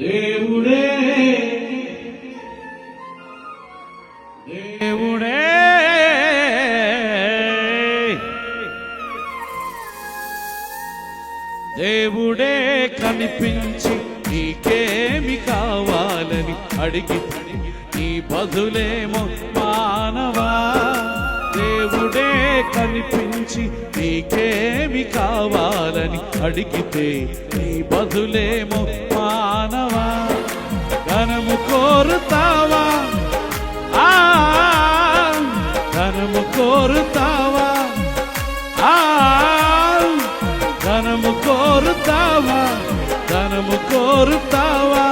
దేవుడే. దేవుడే. దేవుడే కనిపించి నీకేమి కావాలని అడిగి నీ బదులేమో మానవా? దేవుడే కనిపించి నీకేమి కావాలని అడిగితే నీ బదులేమో మానవా? ధనము కోరుతావా? ధనము కోరుతావా? ధనము కోరుతావా? ధనము కోరుతావా?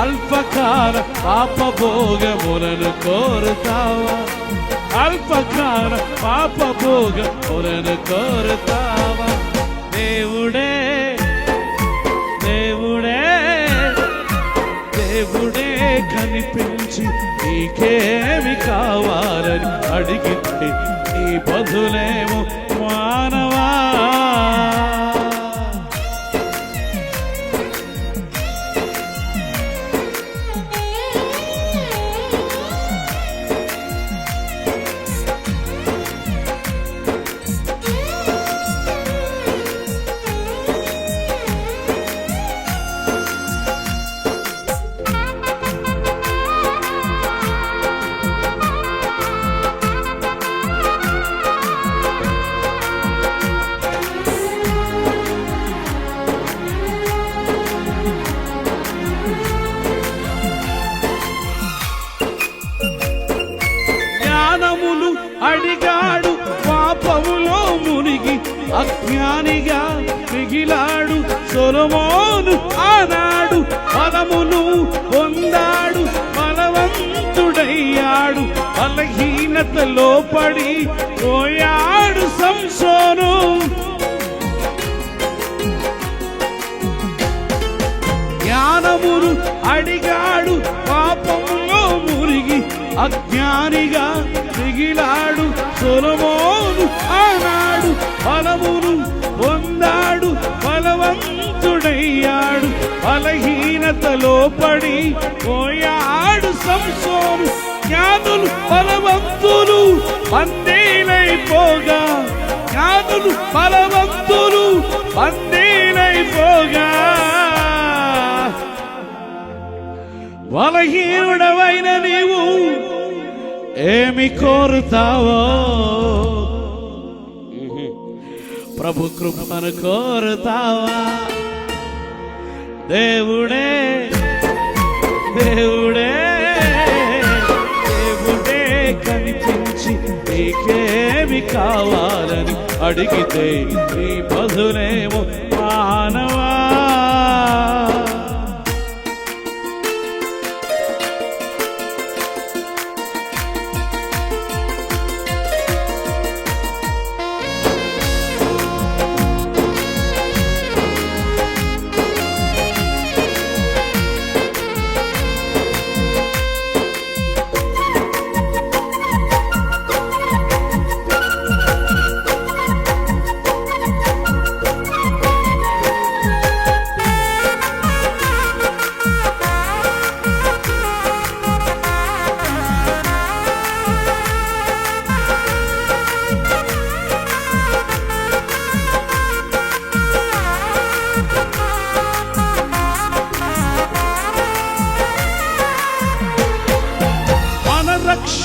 అల్పకాల పాపభోగములను కోరుతావా? అల్పకార పాప భోగ పొరను కోరుతావా దేవుడే దేవుడే దేవుడే కనిపించి నీకేమి కావాలని అడిగితే నీ బదులేమో జ్ఞానిగా మిగిలాడు సొలమోను ఆనాడు ఫలమును పొందాడు బలవంతుడయ్యాడు బలహీనతలో పడి పోయాడు సంసోను. జ్ఞానమును అడిగాడు పాపంలో మురిగి అజ్ఞానిగా మిగిలాడు సొలమో ఫలమును పొందాడు బలవంతుడయ్యాడు. బలహీనతలో పడి పోయాడు సంసోను. జ్ఞానులు ఫలవంతులు పందేలైపోగా జ్ఞానులు ఫలవంతులు పందేలైపోగా బలహీనుడవైన నీవు ఏమి కోరుతావో? ప్రభు కృపను కోరుతావా? దేవుడే దేవుడే దేవుడే కనిపించి నీకేమి కావాలని అడిగితే నీ బదులేమో మానవ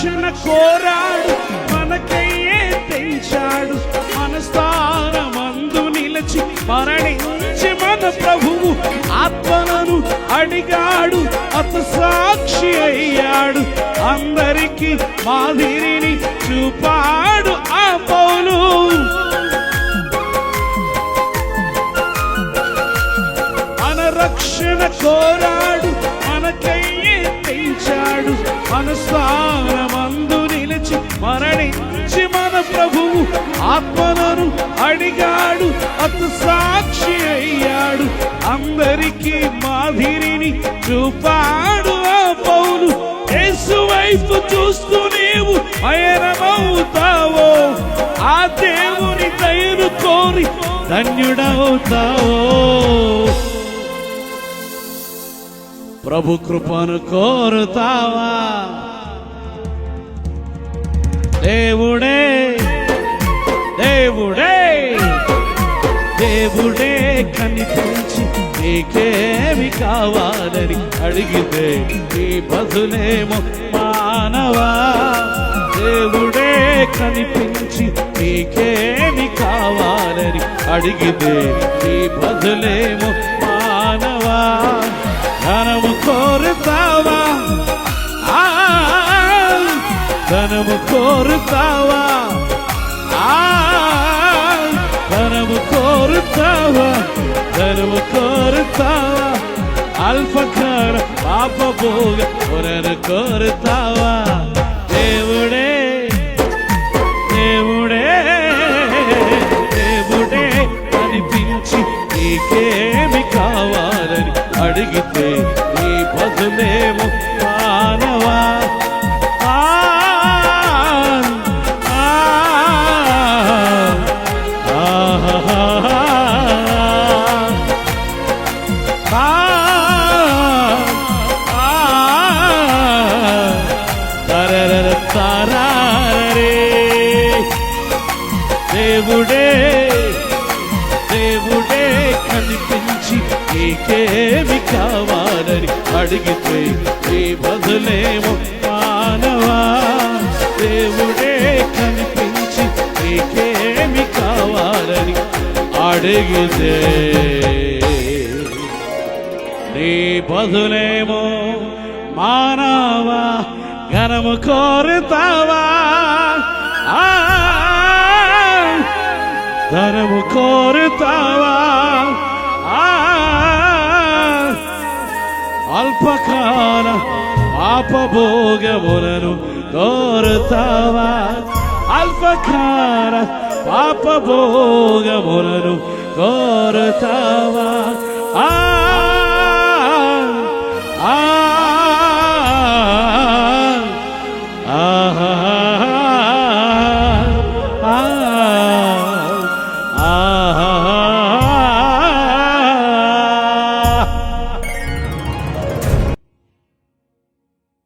రక్షణ కోరాడు మనకయ్యే తెంచాడు మన స్థానమందు నిలిచి మరణించి మన ప్రభువు ఆత్మలను అడిగాడు అత సాక్షి అయ్యాడు. అందరికీ మాదిరిని చూపాడు ఆ పౌలు మన రక్షణ కోరాడు తెంచాడు అనుసారమందు నిలిచి మరణించి మన ప్రభువు ఆత్మలను అడిగాడు. అతు సాక్షి అయ్యాడు. అందరికీ మాదిరిని చూపాడు ఆ పౌలు. యేసు వైపు చూస్తూ నీవు అయనమవుతావో ఆ దేవుని దయను కోరి ధన్యుడవుతావో. ప్రభు కృపను కోరుతావా? దేవుడే దేవుడే దేవుడే కనిపించి నీకేమి కావాలని అడిగితే నీ బదులేమో మానవా? దేవుడే కనిపించి నీకేమి కావాలని అడిగితే నీ బదులేమో మానవా? ధనము కోరుతావా ఆ, ధనము కోరుతావా ఆ, ధనము కోరుతావా ధనము కోరుతావా అల్పకార పాప భోగ కొరను కోరుతావా దేవుడే దేవుడే కనిపించి నీకేమి కావాలని అడిగితే నీ బదులేమో మానవా? దేవుడే కనిపించి నీకేమి కావాలని అడిగితే నీ బదులేమో మానవా? ఘనము కోరుతావా? தரவு கோருத்தாவா ಅಲ್ಪಕಾಲ ಪಾಪಭೋಗವನ್ನು ತೋರುತ್ತವ ಅಲ್ಪಕಾಲ ಪಾಪಭೋಗವನ್ನು ತೋರುತ್ತವ ಆ ಆಹ